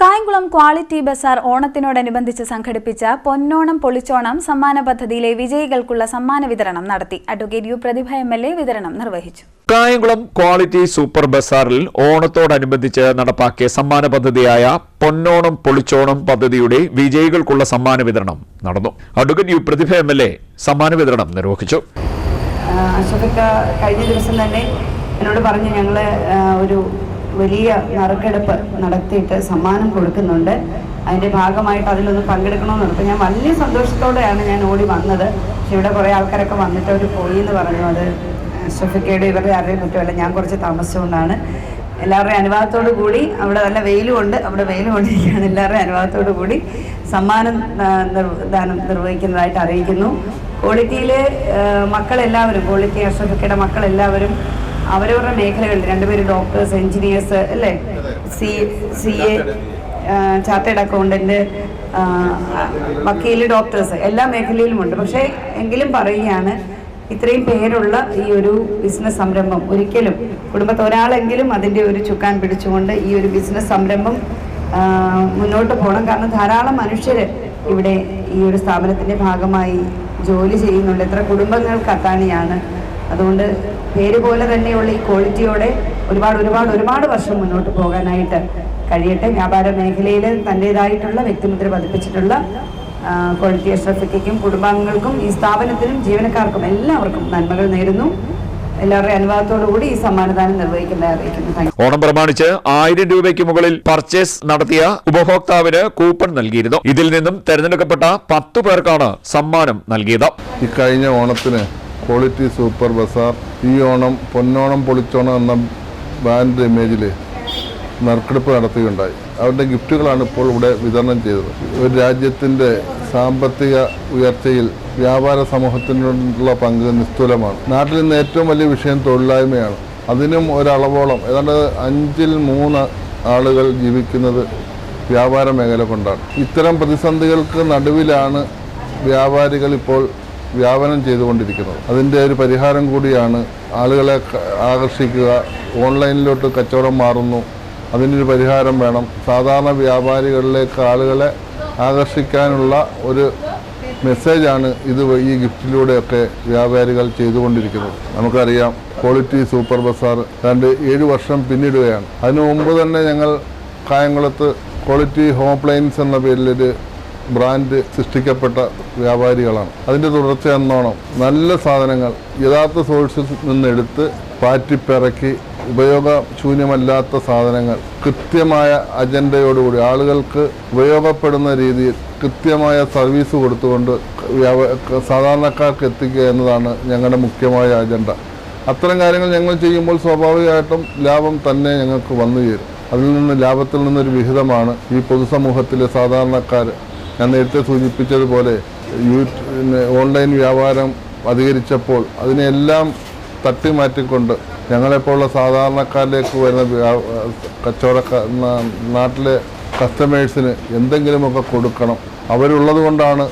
Kayamkulam quality Bazar ഓണത്തിനോടനുബന്ധിച്ച് സംഘടിപ്പിച്ച പൊന്നോണം പൊളിച്ചോണം സമ്മാന പദ്ധതിയിലെ വിജയികൾക്കുള്ള സമ്മാന വിതരണം നടത്തി. Advocate U Prathibha M L A വിതരണം നിർവഹിച്ചു. കായംകുളം ക്വാളിറ്റി സൂപ്പർ ബസാറിൽ ഓണത്തോടനുബന്ധിച്ച് നടപ്പാക്കിയ സമ്മാന പദ്ധതിയായ പൊന്നോണം പൊളിച്ചോണം പദ്ധതിയുടെ വിജയികൾക്കുള്ള സമ്മാന വിതരണം നടന്നു. Advocate U Prathibha M L A സമ്മാന വിതരണം നിർവഹിച്ചു. കഴിഞ്ഞ ദിവസം തന്നെ എന്നോട് പറഞ്ഞു ഞങ്ങൾ ഒരു വലിയ നറുക്കെടുപ്പ് നടത്തിയിട്ട് സമ്മാനം കൊടുക്കുന്നുണ്ട്. അതിന്റെ ഭാഗമായിട്ട് അതിലൊന്ന് പങ്കെടുക്കണമെന്ന് ഞാൻ വലിയ സന്തോഷത്തോടെയാണ് ഞാൻ ഓടി വന്നത്. പക്ഷെ ഇവിടെ കുറേ ആൾക്കാരൊക്കെ വന്നിട്ട് അവർ പോയി എന്ന് പറഞ്ഞു. അത് ഷഫിക്കയുടെ ഇവരുടെ ആരുടെയും കുറ്റമല്ല. ഞാൻ കുറച്ച് താമസിച്ചുകൊണ്ടാണ്. എല്ലാവരുടെയും അനുവാദത്തോടു കൂടി അവിടെ നല്ല വെയിലും ഉണ്ട്. അവിടെ വെയിലും കൊണ്ടിരിക്കുകയാണ്. എല്ലാവരുടെയും അനുവാദത്തോടു കൂടി സമ്മാനം ദാനം നിർവഹിക്കുന്നതായിട്ട് അറിയിക്കുന്നു. ക്വാളിറ്റിയിലെ മക്കളെല്ലാവരും ക്വാളിറ്റി അഷഫിക്കയുടെ മക്കളെല്ലാവരും അവരവരുടെ മേഖലകളിൽ രണ്ടുപേരും ഡോക്ടേഴ്സ് എഞ്ചിനീയേഴ്സ് അല്ലേ? C C A chartered accountant വക്കീൽ ഡോക്ടേഴ്സ് എല്ലാ മേഖലയിലുമുണ്ട്. പക്ഷേ എങ്കിലും പറയുകയാണ് ഇത്രയും പേരുള്ള ഈ ഒരു ബിസിനസ് സംരംഭം ഒരിക്കലും കുടുംബത്തെ ഒരാളെങ്കിലും അതിന്റെ ഒരു ചുക്കാൻ പിടിച്ചുകൊണ്ട് ഈ ഒരു ബിസിനസ് സംരംഭം മുന്നോട്ട് പോകണം. കാരണം ധാരാളം മനുഷ്യർ ഇവിടെ ഈ ഒരു സ്ഥാപനത്തിന്റെ ഭാഗമായി ജോലി ചെയ്യുന്നുണ്ട്. എത്ര കുടുംബങ്ങൾക്ക് അത്താണിയാണ് അതുകൊണ്ട് പേര് പോലെ തന്നെയുള്ള ഈ ക്വാളിറ്റിയോടെ ഒരുപാട് ഒരുപാട് ഒരുപാട് വർഷം മുന്നോട്ട് പോകാനായിട്ട് കഴിയട്ടെ. വ്യാപാര മേഖലയിൽ തന്റെതായിട്ടുള്ള വ്യക്തിമുദ്ര പതിപ്പിച്ചിട്ടുള്ള ക്വാളിറ്റി അഷ്ട്രഫിക്കും കുടുംബാംഗങ്ങൾക്കും ഈ സ്ഥാപനത്തിനും ജീവനക്കാർക്കും എല്ലാവർക്കും നന്മകൾ നേരുന്നു. എല്ലാവരുടെയും അനുവാദത്തോടു കൂടി ഈ സമ്മാനദാനം നിർവഹിക്കുന്നതായി അറിയിക്കുന്നു. Thank you. ഓണം പ്രമാണിച്ച് ആയിരം രൂപയ്ക്ക് മുകളിൽ പർച്ചേസ് നടത്തിയ ഉപഭോക്താവിന് കൂപ്പൺ നൽകിയിരുന്നു. ഇതിൽ നിന്നും തെരഞ്ഞെടുക്കപ്പെട്ട പത്തു പേർക്കാണ് സമ്മാനം നൽകിയത്. ഇക്കഴിഞ്ഞ ഓണത്തിന് ക്വാളിറ്റി സൂപ്പർ ബസാർ. ഈ ഓണം പൊന്നോണം പൊളിച്ചോണം എന്ന ബാൻഡ് ഇമേജിൽ നറുക്കെടുപ്പ് നടത്തുകയുണ്ടായി. അവരുടെ ഗിഫ്റ്റുകളാണ് ഇപ്പോൾ ഇവിടെ വിതരണം ചെയ്തത്. ഒരു രാജ്യത്തിന്റെ സാമ്പത്തിക ഉയർച്ചയിൽ വ്യാപാര സമൂഹത്തിനുള്ള പങ്ക് നിസ്തുലമാണ്. നാട്ടിൽ ഇന്ന് ഏറ്റവും വലിയ വിഷയം തൊഴിലില്ലായ്മയാണ്. അതിനും ഒരളവോളം ഏതാണ്ട് അഞ്ചിൽ മൂന്ന് ആളുകൾ ജീവിക്കുന്നത് വ്യാപാര മേഖല കൊണ്ടാണ്. ഇത്തരം പ്രതിസന്ധികൾക്ക് നടുവിലാണ് വ്യാപാരികൾ ഇപ്പോൾ വ്യാപനം ചെയ്തുകൊണ്ടിരിക്കുന്നത്. അതിന്റെ ഒരു പരിഹാരം കൂടിയാണ് ആളുകളെ ആകർഷിക്കുക ഓൺലൈനിലോട്ട് കച്ചവടം മാറുന്നു. അതിനൊരു പരിഹാരം വേണം. സാധാരണ വ്യാപാരികളിലേക്ക് ആളുകളെ ആകർഷിക്കാനുള്ള ഒരു മെസ്സേജാണ് ഇത് ഈ ഗിഫ്റ്റിലൂടെയൊക്കെ വ്യാപാരികൾ ചെയ്തുകൊണ്ടിരിക്കുന്നത്. നമുക്കറിയാം ക്വാളിറ്റി സൂപ്പർ ബസാർ രണ്ട് ഏഴ് വർഷം പിന്നിടുകയാണ്. അതിനു മുമ്പ് തന്നെ ഞങ്ങൾ കായംകുളത്ത് ക്വാളിറ്റി ഹോം അപ്ലയൻസ് എന്ന പേരിലൊരു ബ്രാൻഡ് സൃഷ്ടിക്കപ്പെട്ട വ്യാപാരികളാണ്. അതിന്റെ തുടർച്ചയെന്നോണം നല്ല സാധനങ്ങൾ യഥാർത്ഥ സോഴ്സിൽ നിന്നെടുത്ത് പാറ്റിപ്പിറക്കി ഉപയോഗശൂന്യമല്ലാത്ത സാധനങ്ങൾ കൃത്യമായ അജണ്ടയോടുകൂടി ആളുകൾക്ക് ഉപയോഗപ്പെടുന്ന രീതിയിൽ കൃത്യമായ സർവീസ് കൊടുത്തുകൊണ്ട് സാധാരണക്കാർക്ക് എത്തിക്കുക എന്നതാണ് ഞങ്ങളുടെ മുഖ്യമായ അജണ്ട അത്തരം കാര്യങ്ങൾ ഞങ്ങൾ ചെയ്യുമ്പോൾ സ്വാഭാവികമായിട്ടും ലാഭം തന്നെ ഞങ്ങൾക്ക് വന്നു ചേരും അതിൽ നിന്ന് ലാഭത്തിൽ നിന്നൊരു വിഹിതമാണ് ഈ പൊതുസമൂഹത്തിലെ സാധാരണക്കാർ ഞാൻ നേരത്തെ സൂചിപ്പിച്ചതുപോലെ ഓൺലൈൻ വ്യാപാരം അധികരിച്ചപ്പോൾ അതിനെല്ലാം തട്ടിമാറ്റിക്കൊണ്ട് ഞങ്ങളെപ്പോലുള്ള സാധാരണക്കാരിലേക്ക് വരുന്ന കച്ചവടക്ക നാട്ടിലെ കസ്റ്റമേഴ്സിന് എന്തെങ്കിലുമൊക്കെ കൊടുക്കണം. അവരുള്ളത് കൊണ്ടാണ്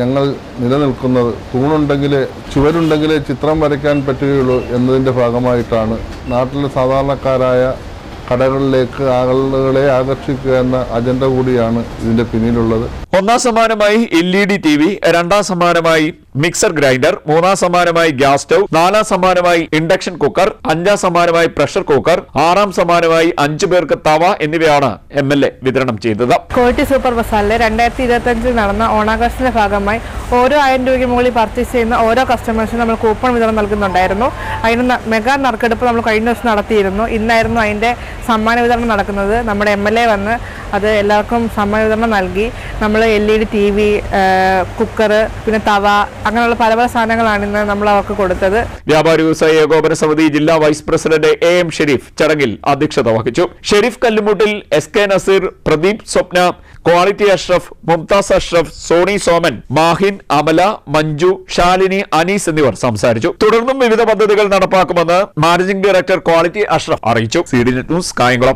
ഞങ്ങൾ നിലനിൽക്കുന്നത്. തൂണുണ്ടെങ്കിലേ ചുവരുണ്ടെങ്കിലേ ചിത്രം വരയ്ക്കാൻ പറ്റുകയുള്ളൂ എന്നതിന്റെ ഭാഗമായിട്ടാണ് നാട്ടിലെ സാധാരണക്കാരായ കടകളിലേക്ക് ആളുകളെ ആകർഷിക്കുക എന്ന അജണ്ട കൂടിയാണ് ഇതിന്റെ പിന്നിലുള്ളത്. ഒന്നാം സമ്മാനമായി L E D T V രണ്ടാം സമ്മാനമായി മിക്സർ ഗ്രൈൻഡർ മൂന്നാം സമ്മാനമായി ഗ്യാസ് സ്റ്റൗ നാലാം സമ്മാനമായി ഇൻഡക്ഷൻ കുക്കർ അഞ്ചാം സമ്മാനമായി പ്രഷർ കുക്കർ ആറാം സമ്മാനമായി അഞ്ചു പേർക്ക് തവ എന്നിവയാണ് എം എൽ എ വിതരണം ചെയ്തത്. ക്വാളിറ്റി സൂപ്പർ ബസാറിലെ രണ്ടായിരത്തി ഇരുപത്തി അഞ്ചിൽ നടന്ന ഓണാഘോഷത്തിന്റെ ഭാഗമായി ഓരോ ആയിരം രൂപയ്ക്ക് മുകളിൽ പർച്ചേസ് ചെയ്യുന്ന ഓരോ കസ്റ്റമേഴ്സിനും നമ്മൾ കൂപ്പൺ വിതരണം നൽകുന്നുണ്ടായിരുന്നു. അതിന് മെഗാ നറുക്കെടുപ്പ് നമ്മൾ കഴിഞ്ഞ ദിവസം നടത്തിയിരുന്നു. ഇന്നായിരുന്നു അതിന്റെ സമ്മാന വിതരണം നടക്കുന്നത്. നമ്മുടെ എം എൽ എ വന്ന് അത് എല്ലാവർക്കും സമ്മാന വിതരണം നൽകി. നമ്മൾ L E D T V cooker പിന്നെ തവ അങ്ങനെയുള്ള പല പല സാധനങ്ങളാണ് ഇന്ന് നമ്മൾ അവർക്ക് കൊടുത്തത്. വ്യാപാരി വ്യവസായ ഏകോപന സമിതി ജില്ലാ vice president A M Shareef ചടങ്ങിൽ അധ്യക്ഷത വഹിച്ചു. Shareef Kallumuttil S K Nazeer Pradeep Swapna quality Ashraf Mumtaz Ashraf Soni Soman Mahin Amala Manju Shalini Anees എന്നിവർ സംസാരിച്ചു. തുടർന്നും വിവിധ പദ്ധതികൾ നടപ്പാക്കുമെന്ന് മാനേജിംഗ് ഡയറക്ടർ ക്വാളിറ്റി അഷ്റഫ് അറിയിച്ചു. C D news Kayamkulam.